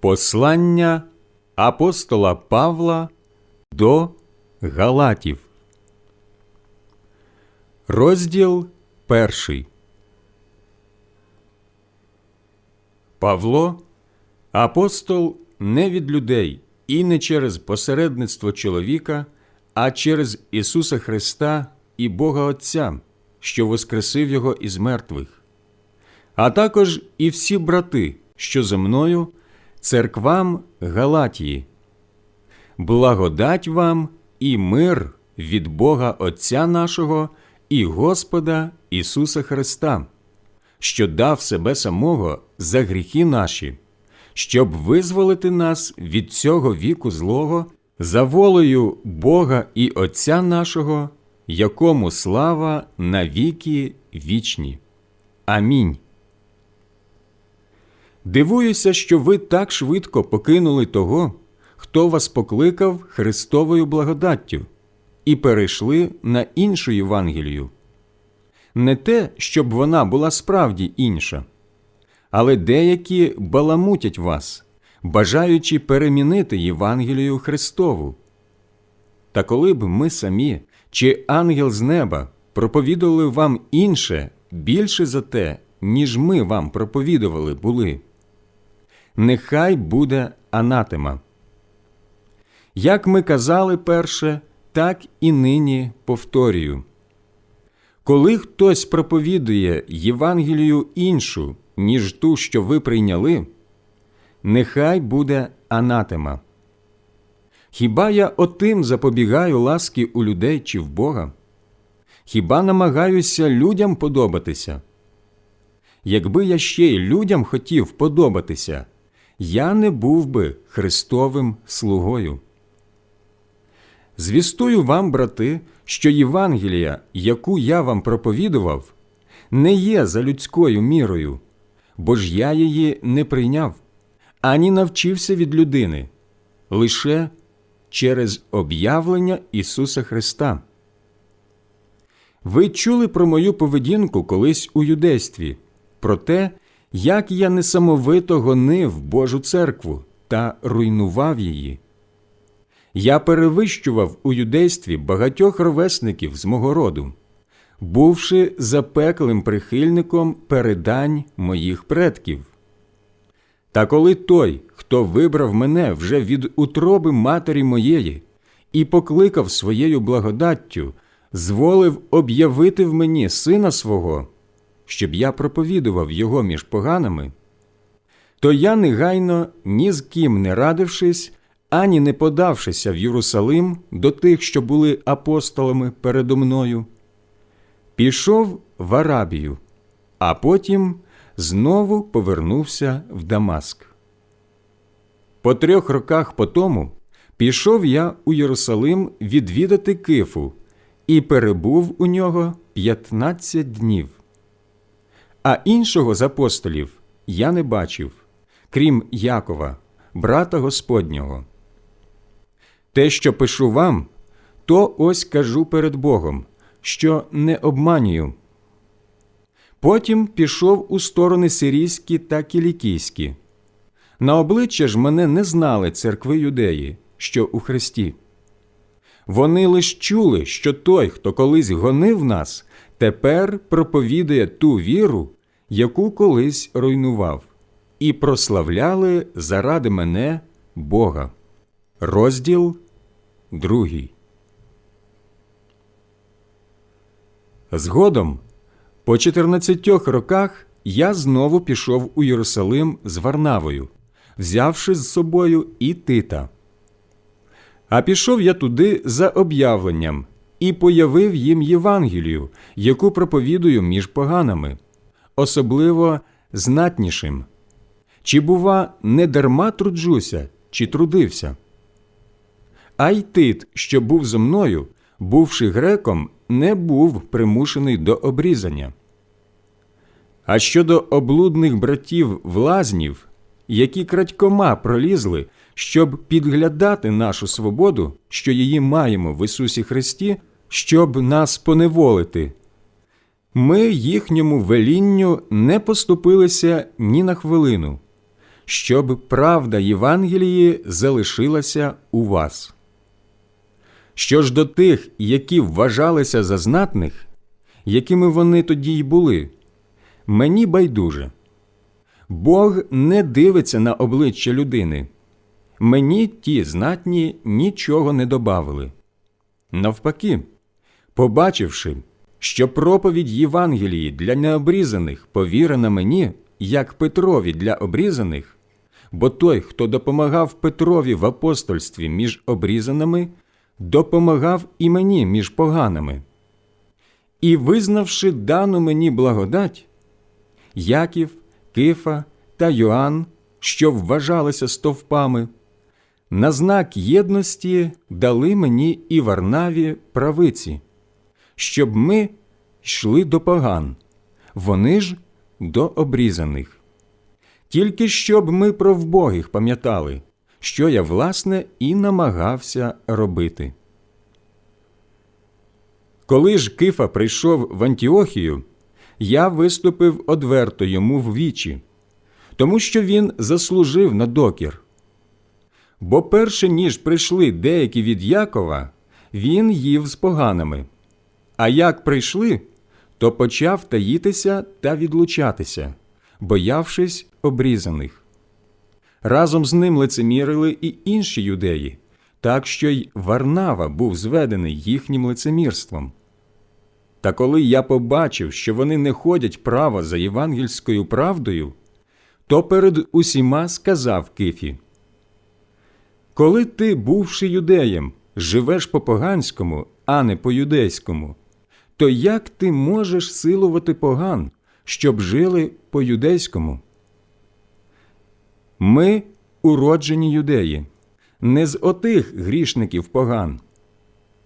Послання апостола Павла до Галатів. Розділ перший. Павло, апостол не від людей і не через посередництво чоловіка, а через Ісуса Христа і Бога Отця, що воскресив Його із мертвих, а також і всі брати, що зо мною, церквам Галатії. Благодать вам і мир від Бога Отця нашого і Господа Ісуса Христа, що дав себе самого за гріхи наші, щоб визволити нас від цього віку злого за волею Бога і Отця нашого, якому слава на віки вічні. Амінь. Дивуюся, що ви так швидко покинули того, хто вас покликав Христовою благодаттю, і перейшли на іншу Євангелію. Не те, щоб вона була справді інша, але деякі баламутять вас, бажаючи перемінити Євангелію Христову. Та коли б ми самі чи ангел з неба проповідували вам інше більше за те, ніж ми вам проповідували були, нехай буде анатема. Як ми казали перше, так і нині повторюю. Коли хтось проповідує Євангелію іншу, ніж ту, що ви прийняли, нехай буде анатема. Хіба я отим запобігаю ласки у людей чи в Бога? Хіба намагаюся людям подобатися? Якби я ще й людям хотів подобатися, я не був би Христовим слугою. Звістую вам, брати, що Євангелія, яку я вам проповідував, не є за людською мірою, бо ж я її не прийняв, ані навчився від людини, лише через об'явлення Ісуса Христа. Ви чули про мою поведінку колись у юдействі, про те, як я несамовито гонив Божу церкву та руйнував її. Я перевищував у юдействі багатьох ровесників з мого роду, бувши запеклим прихильником передань моїх предків. Та коли той, хто вибрав мене вже від утроби матері моєї і покликав своєю благодаттю, зволив об'явити в мені сина свого, щоб я проповідував його між поганими, то я негайно ні з ким не радившись, ані не подавшися в Єрусалим до тих, що були апостолами передо мною, пішов в Арабію, а потім знову повернувся в Дамаск. По трьох роках по тому пішов я у Єрусалим відвідати Кифу і перебув у нього 15 днів. А іншого з апостолів я не бачив, крім Якова, брата Господнього. Те, що пишу вам, то ось кажу перед Богом, що не обманюю. Потім пішов у сторони сирійські та кілікійські. На обличчя ж мене не знали церкви юдеї, що у Христі. Вони лиш чули, що той, хто колись гонив нас, тепер проповідує ту віру, яку колись руйнував, і прославляли заради мене Бога. Розділ другий. Згодом, по 14 роках, я знову пішов у Єрусалим з Варнавою, взявши з собою і Тита. А пішов я туди за об'явленням і появив їм Євангелію, яку проповідую між поганами, особливо знатнішим. Чи, бува, не дарма труджуся, чи трудився? А й тит, що був зо мною, бувши греком, не був примушений до обрізання. А щодо облудних братів влазнів, які крадькома пролізли, щоб підглядати нашу свободу, що її маємо в Ісусі Христі, щоб нас поневолити, ми їхньому велінню не поступилися ні на хвилину, щоб правда Євангелії залишилася у вас. Що ж до тих, які вважалися за знатних, якими вони тоді й були, мені байдуже. Бог не дивиться на обличчя людини. Мені ті знатні нічого не добавили. Навпаки, побачивши, що проповідь Євангелії для необрізаних повірена мені, як Петрові для обрізаних, бо той, хто допомагав Петрові в апостольстві між обрізаними, допомагав і мені між поганими. І, визнавши дану мені благодать, Яків, Кифа та Йоанн, що вважалися стовпами, на знак єдності дали мені і Варнаві правиці, щоб ми йшли до поган, вони ж до обрізаних. Тільки щоб ми про вбогих пам'ятали, що я, власне, і намагався робити. Коли ж Кифа прийшов в Антіохію, я виступив одверто йому в вічі, тому що він заслужив на докір. Бо перше ніж прийшли деякі від Якова, він їв з поганими. А як прийшли, то почав таїтися та відлучатися, боявшись обрізаних. Разом з ним лицемірили і інші юдеї, так що й Варнава був зведений їхнім лицемірством. Та коли я побачив, що вони не ходять право за євангельською правдою, то перед усіма сказав Кифі – коли ти, бувши юдеєм, живеш по поганському, а не по юдейському, то як ти можеш силувати поган, щоб жили по юдейському? Ми уроджені юдеї, не з отих грішників поган.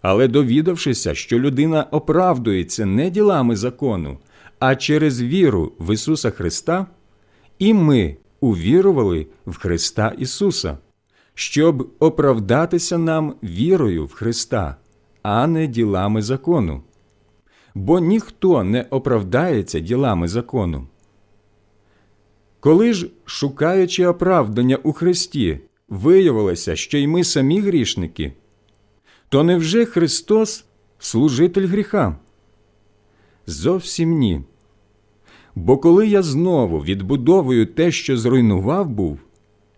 Але довідавшися, що людина оправдується не ділами закону, а через віру в Ісуса Христа, і ми увірували в Христа Ісуса щоб оправдатися нам вірою в Христа, а не ділами закону. Бо ніхто не оправдається ділами закону. Коли ж, шукаючи оправдання у Христі, виявилося, що й ми самі грішники, то невже Христос служитель гріха? Зовсім ні. Бо коли я знову відбудовую те, що зруйнував був,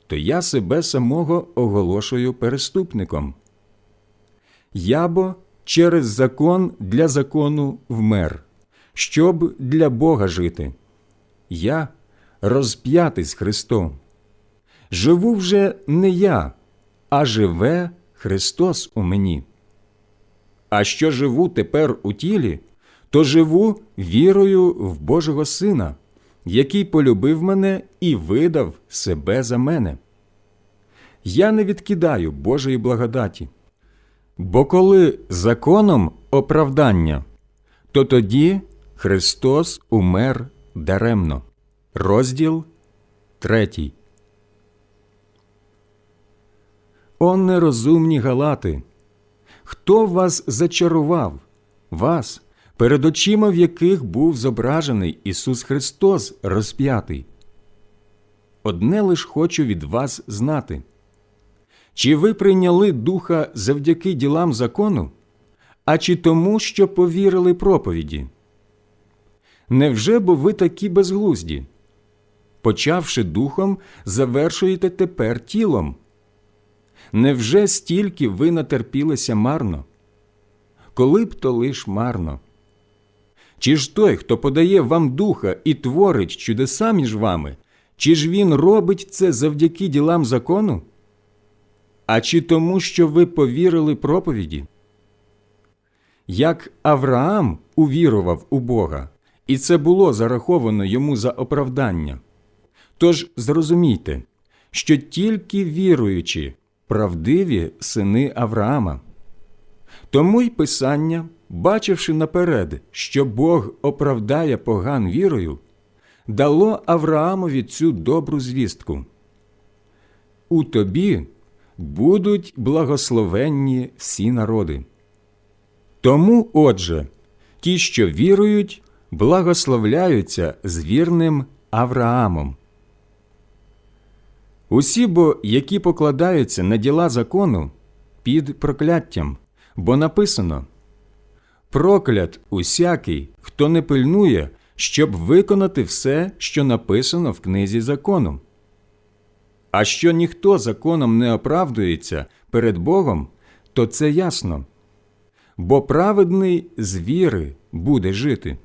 то я себе самого оголошую переступником. Я бо через закон для закону вмер, щоб для Бога жити. Я розп'ятий з Христом. Живу вже не я, а живе Христос у мені. А що живу тепер у тілі, то живу вірою в Божого Сина який полюбив мене і видав себе за мене. Я не відкидаю Божої благодаті. Бо коли законом оправдання, то тоді Христос умер даремно. Розділ третій. О нерозумні галати! Хто вас зачарував? Вас, перед очима в яких був зображений Ісус Христос розп'ятий. Одне лиш хочу від вас знати. Чи ви прийняли Духа завдяки ділам закону, а чи тому, що повірили проповіді? Невже бо ви такі безглузді? Почавши духом, завершуєте тепер тілом? Невже стільки ви натерпілися марно? Коли б то лиш марно? Чи ж той, хто подає вам духа і творить чудеса між вами, чи ж він робить це завдяки ділам закону? А чи тому, що ви повірили проповіді? Як Авраам увірував у Бога, і це було зараховано йому за оправдання. Тож зрозумійте, що тільки віруючі, правдиві сини Авраама. Тому й Писання бачивши наперед, що Бог оправдає поган вірою, дало Авраамові цю добру звістку. У тобі будуть благословенні всі народи. Тому, отже, ті, що вірують, благословляються з вірним Авраамом. Усі бо, які покладаються на діла закону, під прокляттям, бо написано Проклят усякий, хто не пильнує, щоб виконати все, що написано в книзі закону. А що ніхто законом не оправдується перед Богом, то це ясно. Бо праведний з віри буде жити.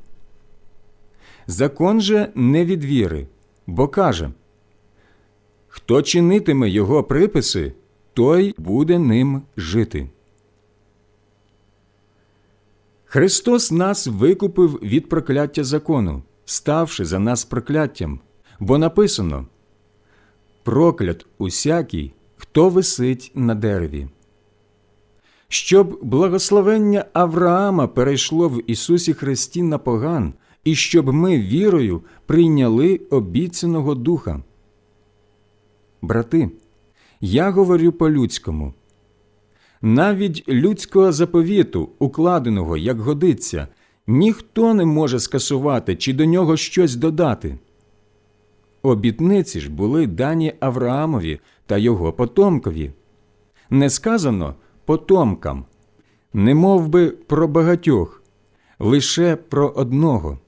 Закон же не від віри, бо каже Хто чинитиме його приписи, той буде ним жити. Христос нас викупив від прокляття закону, ставши за нас прокляттям, бо написано Проклят усякий, хто висить на дереві. Щоб благословення Авраама перейшло в Ісусі Христі на поган, і щоб ми вірою прийняли обіцяного Духа. Брати, я говорю по-людському. Навіть людського заповіту, укладеного, як годиться, ніхто не може скасувати чи до нього щось додати. Обітниці ж були дані Авраамові та його потомкові. Не сказано потомкам, не мов би про багатьох, лише про одного.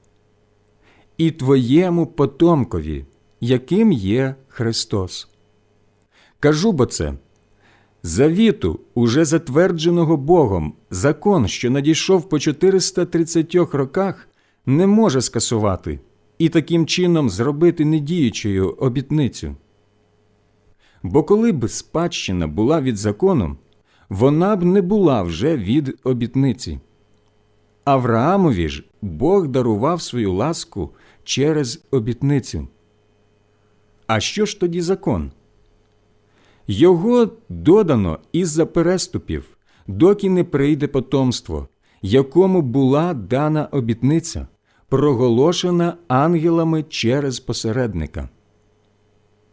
І твоєму потомкові, яким є Христос. Кажу бо це завіту, уже затвердженого Богом, закон, що надійшов по 430 роках, не може скасувати і таким чином зробити недіючою обітницю. Бо коли б спадщина була від закону, вона б не була вже від обітниці. Авраамові ж Бог дарував свою ласку через обітницю. А що ж тоді закон? Його додано із-за переступів, доки не прийде потомство, якому була дана обітниця, проголошена ангелами через посередника.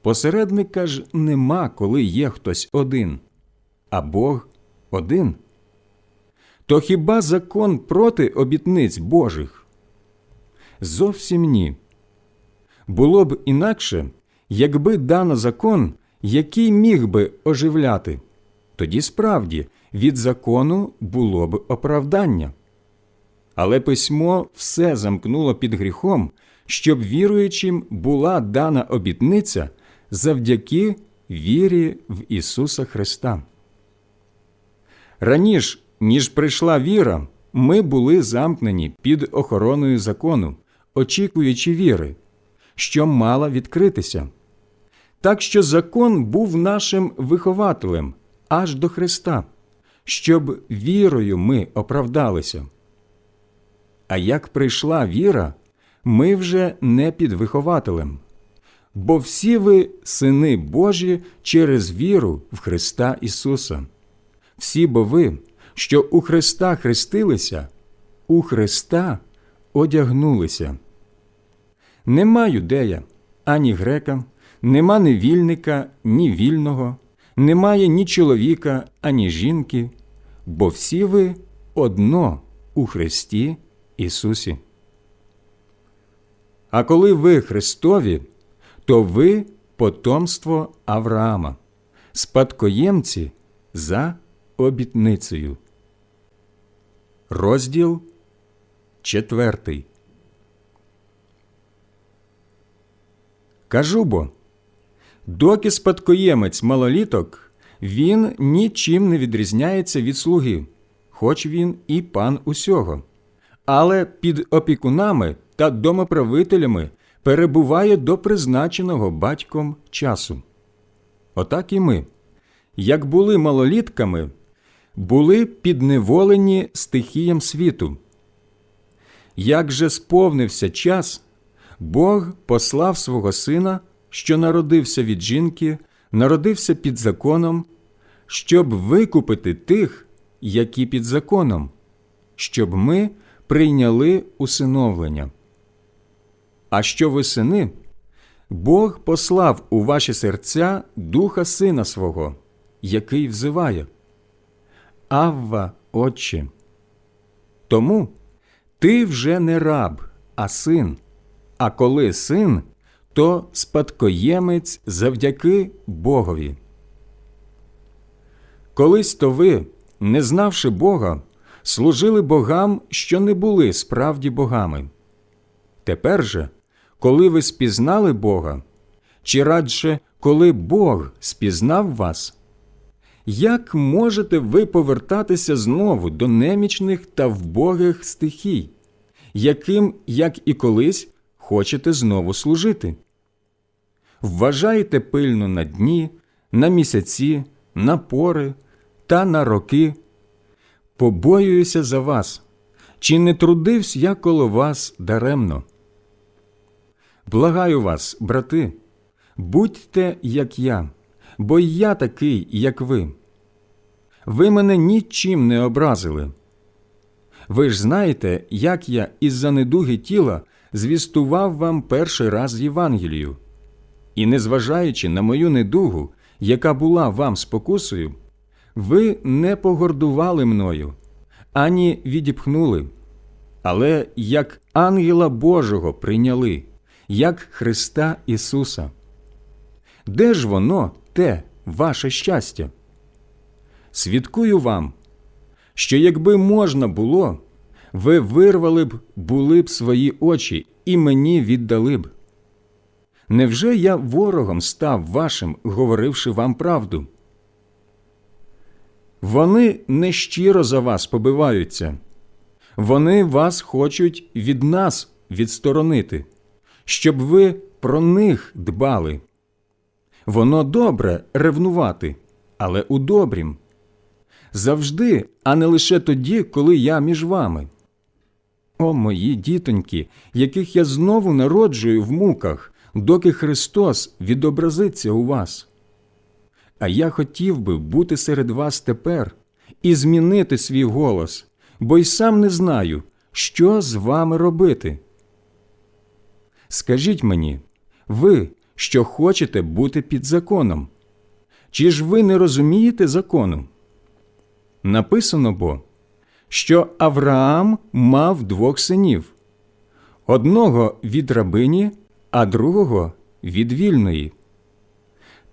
Посередника ж нема, коли є хтось один, а Бог один. То хіба закон проти обітниць Божих? Зовсім ні. Було б інакше, якби дано закон, який міг би оживляти, тоді справді від закону було б оправдання. Але письмо все замкнуло під гріхом, щоб віруючим була дана обітниця завдяки вірі в Ісуса Христа. Раніше, ніж прийшла віра, ми були замкнені під охороною закону, очікуючи віри, що мала відкритися. Так що закон був нашим вихователем аж до Христа, щоб вірою ми оправдалися. А як прийшла віра, ми вже не під вихователем, бо всі ви сини Божі через віру в Христа Ісуса. Всі бо ви, що у Христа хрестилися, у Христа одягнулися. Нема юдея, ані грека, нема ні вільника, ні вільного, немає ні чоловіка, ані жінки, бо всі ви одно у Христі Ісусі. А коли ви Христові, то ви потомство Авраама, спадкоємці за обітницею. Розділ четвертий. Кажу бо, доки спадкоємець малоліток, він нічим не відрізняється від слуги, хоч він і пан усього, але під опікунами та домоправителями перебуває до призначеного батьком часу. Отак і ми, як були малолітками, були підневолені стихіям світу. Як же сповнився час, Бог послав свого сина, що народився від жінки, народився під законом, щоб викупити тих, які під законом, щоб ми прийняли усиновлення. А що ви сини? Бог послав у ваші серця духа сина свого, який взиває. Авва, Отче. Тому ти вже не раб, а син. А коли син, хто спадкоємець завдяки Богові. Колись то ви, не знавши Бога, служили богам, що не були справді богами. Тепер же, коли ви спізнали Бога, чи радше, коли Бог спізнав вас, як можете ви повертатися знову до немічних та вбогих стихій, яким, як і колись, хочете знову служити? Вважайте пильно на дні, на місяці, на пори та на роки. Побоююся за вас, чи не трудився я коло вас даремно? Благаю вас, брати, будьте, як я, бо я такий, як ви. Ви мене нічим не образили. Ви ж знаєте, як я із-за недуги тіла звістував вам перший раз Євангелію. І, незважаючи на мою недугу, яка була вам спокусою, ви не погордували мною, ані відіпхнули, але як ангела Божого прийняли, як Христа Ісуса. Де ж воно, те ваше щастя? Свідкую вам, що якби можна було, ви вирвали б, були б свої очі і мені віддали б. Невже я ворогом став вашим, говоривши вам правду? Вони нещиро за вас побиваються, вони вас хочуть від нас відсторонити, щоб ви про них дбали. Воно добре ревнувати, але у добрім. Завжди, а не лише тоді, коли я між вами. О, мої дітоньки, яких я знову народжую в муках, доки Христос відобразиться у вас. А я хотів би бути серед вас тепер і змінити свій голос, бо й сам не знаю, що з вами робити. Скажіть мені, ви, що хочете бути під законом, чи ж ви не розумієте закону? Написано бо, що Авраам мав двох синів одного від рабині, а другого від вільної.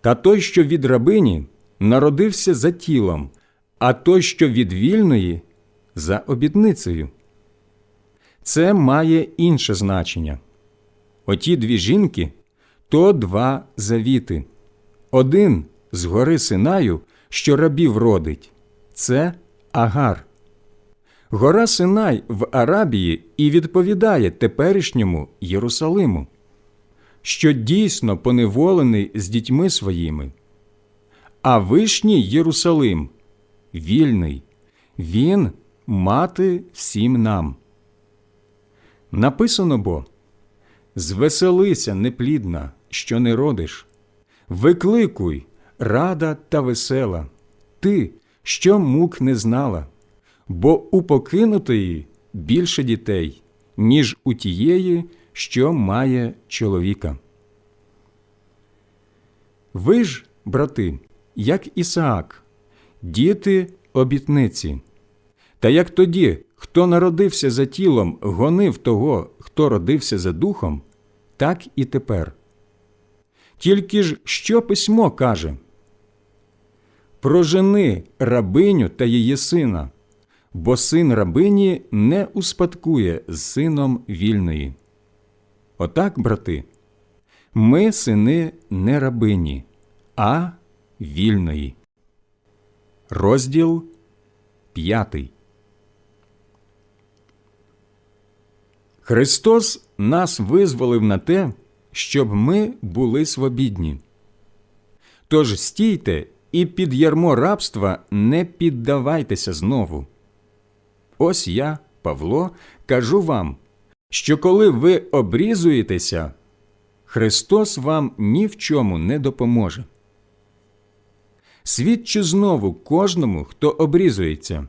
Та той, що від рабині, народився за тілом, а той, що від вільної, за обітницею. Це має інше значення. Оті дві жінки то два завіти. Один з гори Синаю, що рабів родить, це Агар. Гора Синай в Арабії і відповідає теперішньому Єрусалиму, що дійсно поневолений з дітьми своїми. А вишній Єрусалим вільний, він мати всім нам. Написано бо Звеселися, неплідна, що не родиш, викликуй, рада та весела, ти, що мук не знала, бо у покинутої більше дітей, ніж у тієї, що має чоловіка. Ви ж, брати, як Ісаак, діти обітниці, та як тоді, хто народився за тілом, гонив того, хто родився за духом, так і тепер. Тільки ж що письмо каже? Прожени рабиню та її сина, бо син рабині не успадкує з сином вільної. Отак, брати, ми сини не рабині, а вільної. Розділ п'ятий. Христос нас визволив на те, щоб ми були свобідні. Тож стійте і під ярмо рабства не піддавайтеся знову. Ось я, Павло, кажу вам, що коли ви обрізуєтеся, Христос вам ні в чому не допоможе. Свідчу знову кожному, хто обрізується.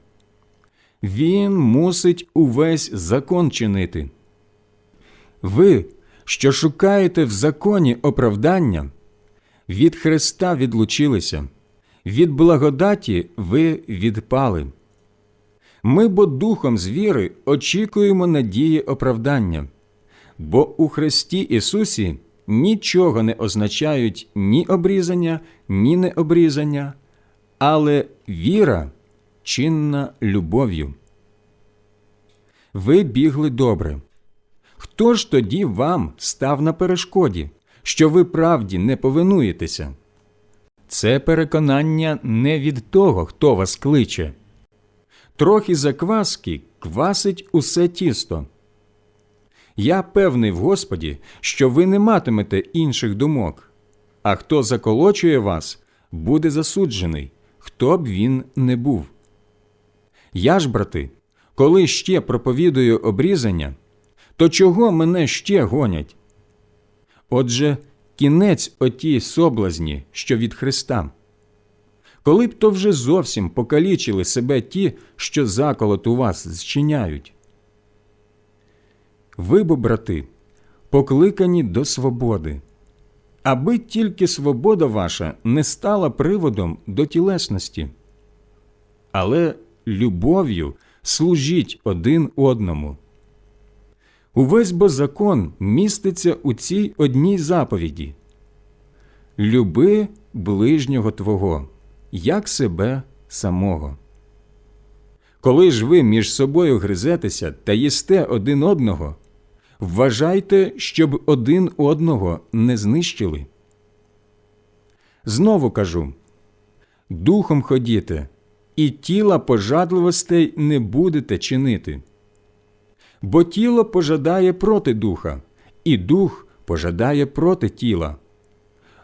Він мусить увесь закон чинити. Ви, що шукаєте в законі оправдання, від Христа відлучилися, від благодаті ви відпали. Ми бо духом з віри очікуємо надії оправдання, бо у Христі Ісусі нічого не означають ні обрізання, ні необрізання, але віра чинна любов'ю. Ви бігли добре. Хто ж тоді вам став на перешкоді, що ви правді не повинуєтеся? Це переконання не від того, хто вас кличе. Трохи закваски квасить усе тісто. Я певний в Господі, що ви не матимете інших думок, а хто заколочує вас, буде засуджений, хто б він не був. Я ж, брати, коли ще проповідую обрізання, то чого мене ще гонять? Отже, кінець отій соблазні, що від Христа. Коли б то вже зовсім покалічили себе ті, що заколот у вас зчиняють. Ви бо, брати, покликані до свободи, аби тільки свобода ваша не стала приводом до тілесності, але любов'ю служіть один одному. Увесь бо закон міститься у цій одній заповіді Люби ближнього Твого, як себе самого. Коли ж ви між собою гризетеся та їсте один одного, вважайте, щоб один одного не знищили. Знову кажу духом ходіте, і тіла пожадливостей не будете чинити. Бо тіло пожадає проти духа, і дух пожадає проти тіла.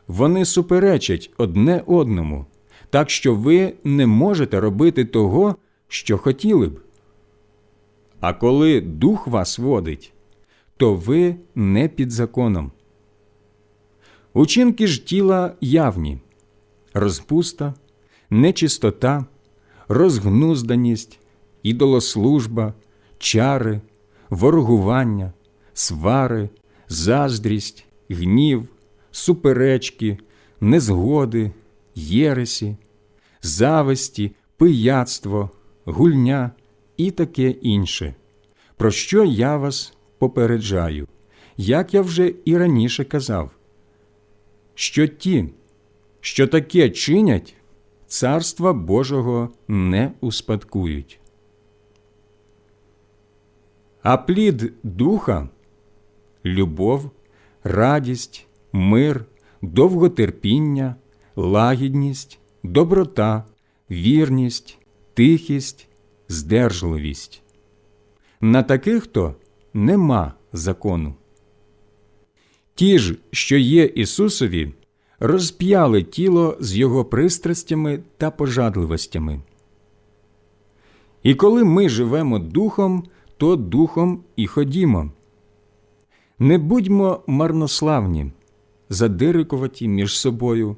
Вони суперечать одне одному, так що ви не можете робити того, що хотіли б. А коли дух вас водить, то ви не під законом. Учинки ж тіла явні розпуста, нечистота, розгнузданість, ідолослужба, чари, ворогування, свари, заздрість, гнів, суперечки, незгоди, єресі, зависті, пияцтво, гульня і таке інше, про що я вас попереджаю, як я вже і раніше казав, що ті, що таке чинять, царства Божого не успадкують. А плід духа любов, радість, мир, довготерпіння, лагідність, доброта, вірність, тихість, здержливість. На таких то нема закону. Ті ж, що є Ісусові, розп'яли тіло з його пристрастями та пожадливостями. І коли ми живемо духом, то духом і ходімо. Не будьмо марнославні, задирикуваті між собою,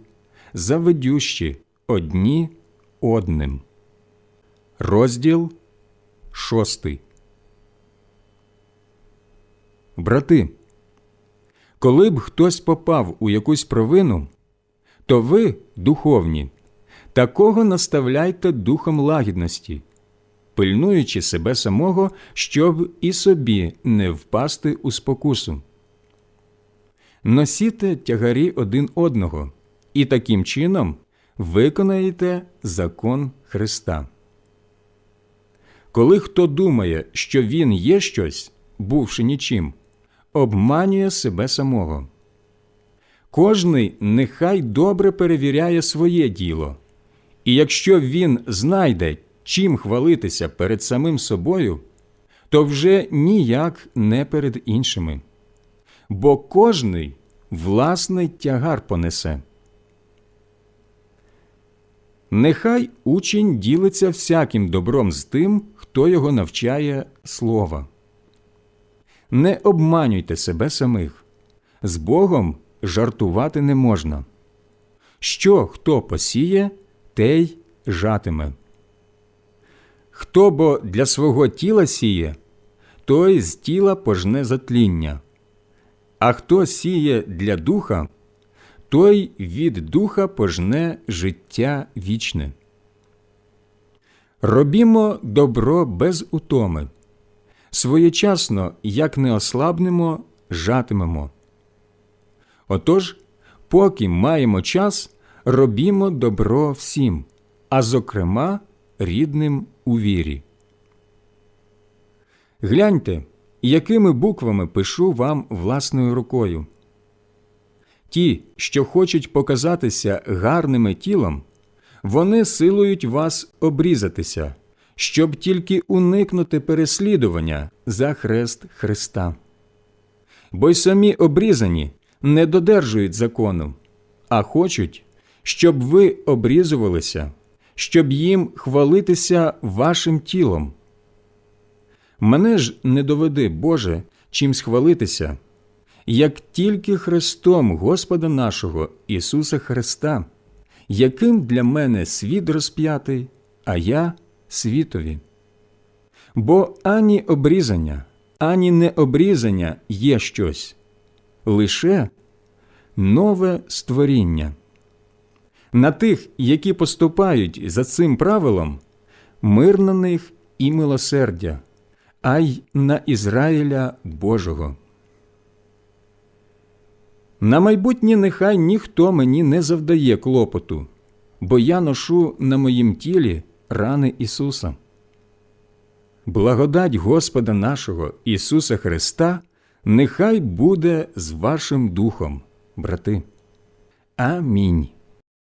заведющі одні одним. Розділ шостий. Брати, коли б хтось попав у якусь провину, то ви, духовні, такого наставляйте духом лагідності, пильнуючи себе самого, щоб і собі не впасти у спокусу. Носіте тягарі один одного, і таким чином виконаєте закон Христа. Коли хто думає, що він є щось, бувши нічим, обманює себе самого. Кожний нехай добре перевіряє своє діло, і якщо він знайде, чим хвалитися перед самим собою, то вже ніяк не перед іншими, бо кожний власний тягар понесе. Нехай учень ділиться всяким добром з тим, хто його навчає слова. Не обманюйте себе самих. З Богом жартувати не можна. Що хто посіє, те й жатиме. Хто бо для свого тіла сіє, той з тіла пожне затління, а хто сіє для духа, той від духа пожне життя вічне. Робімо добро без утоми своєчасно, як не ослабнемо, жатимемо. Отож, поки маємо час, робімо добро всім, а зокрема рідним у вірі. Гляньте, якими буквами пишу вам власною рукою. Ті, що хочуть показатися гарними тілом, вони силують вас обрізатися, щоб тільки уникнути переслідування за хрест Христа. Бо й самі обрізані не додержують закону, а хочуть, щоб ви обрізувалися, щоб їм хвалитися вашим тілом. Мене ж не доведи, Боже, чимсь хвалитися, як тільки Христом Господа нашого Ісуса Христа, яким для мене світ розп'ятий, а я світові. Бо ані обрізання, ані необрізання є щось, лише нове створіння. На тих, які поступають за цим правилом, мир на них і милосердя, а й на Ізраїля Божого. На майбутнє нехай ніхто мені не завдає клопоту, бо я ношу на моїм тілі рани Ісуса. Благодать Господа нашого Ісуса Христа нехай буде з вашим духом, брати. Амінь.